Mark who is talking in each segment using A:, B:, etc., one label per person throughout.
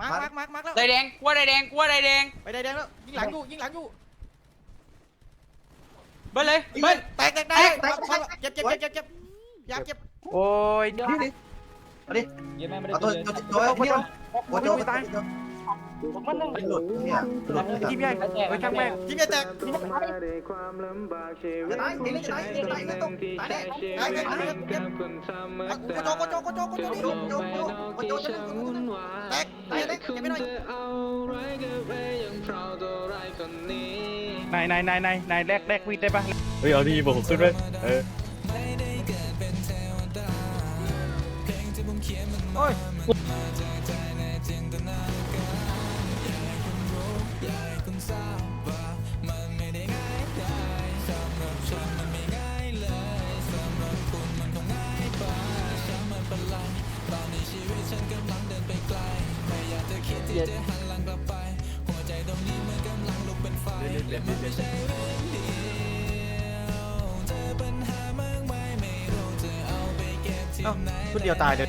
A: มาร์คมาร์คมาร์คมาร์คแล้ว
B: ได้แดงกลัวได้แดงกลัวได้แดง
A: ไปได้แดงแล้วยิงหลังอยู่ยิงหลังอยู่
B: เบิ้ลเลย
A: เฮ้
B: เบิ้
A: ย
B: ล
A: แตกแตกได้เจ็บเจ็บเจ็บเจ็บเจ็บยามเจ็บ
C: โอ้ยเดี๋ยว
D: นี่ดิเอาดิ
E: เย็นแม่ไม่ได้
D: เอาตัว
E: เย็น
D: ตัวตัวนี่โอ้โจ
C: ไม่ตาย
E: มันนึง
D: ไม่หลุดเนี่ยหลุด
C: ทีมใหญ่เฮ้ยช่างแม่ง
A: ยิงใหญ่แตก
D: จะตายตีนี่จะตายตีตายไม่ต้องตายแน่
A: ตายเลยเจ็บเจ็บกโจกโจกโจกโจก
D: โจโจโจโจจะ
A: แตกแตกแตกยังไม่ได้
C: นายนายนายนายนายแรกแรกวิ่งได้ปะ
F: เฮ้ยเอาดีบอกผมขึ้นไปเออ
A: เอ้าชุดเดียวตายเลย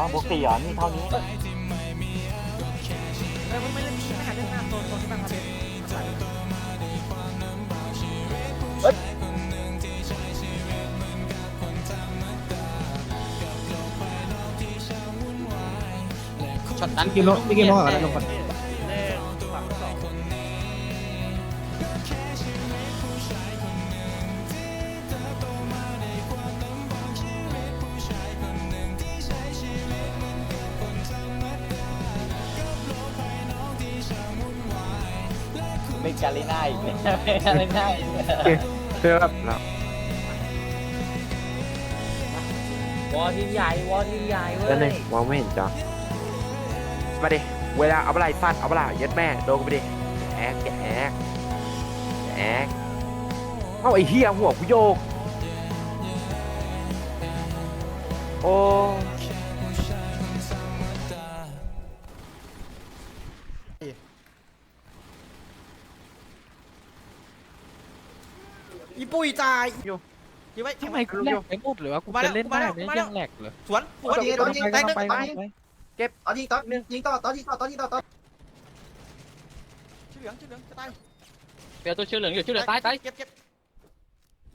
C: อบวกสี่เหรอนี่เท่านี้
A: เออมันไม่ได้ไม่หาเรื่องหน้าโซนโซนที่บ้านมาเป็น
B: ช็อตนั้น
G: พี่กินพี่กินมองอะไรลงก่อน
E: เป็นกาลิน่าอีกเนี่ยเป็นกาลิน่าอีกเนี่ย
C: เชื่อครับแล้ว
E: วอทีมใหญ่วอทีมใหญ่เว้
C: แล้วนี่
E: ย
C: มองไม่เห็นจ้ะมาดิเวลาเอาเปล่าฟัดเอาเปล่ายัดแม่โดนกันไปดิแอกแอกแอกเอ้าไอ้เหี้ยหัวกูโยกโอ้
A: อีปุ้ยตายอยู่ ยิงไว้
F: ทำไมกูแหลกไปหมดเลยวะกูจะเล่นได้ไหมยังแหลกเลย
A: สวนสวน
D: โดนยิงโดนยิง
A: แตกหนึ่ง
F: ไป
A: ไป
F: ไป
D: เอายิงต่อยิงต่อต่อยิงต่อต่อยิงต่อต่อ
A: ชื่อเหลืองชื่อเหลืองจะตาย
B: เดี๋ยวตัวชื่อเหลืองอยู่ชื่อเหลืองตายตาย
A: เจ็บเจ็บ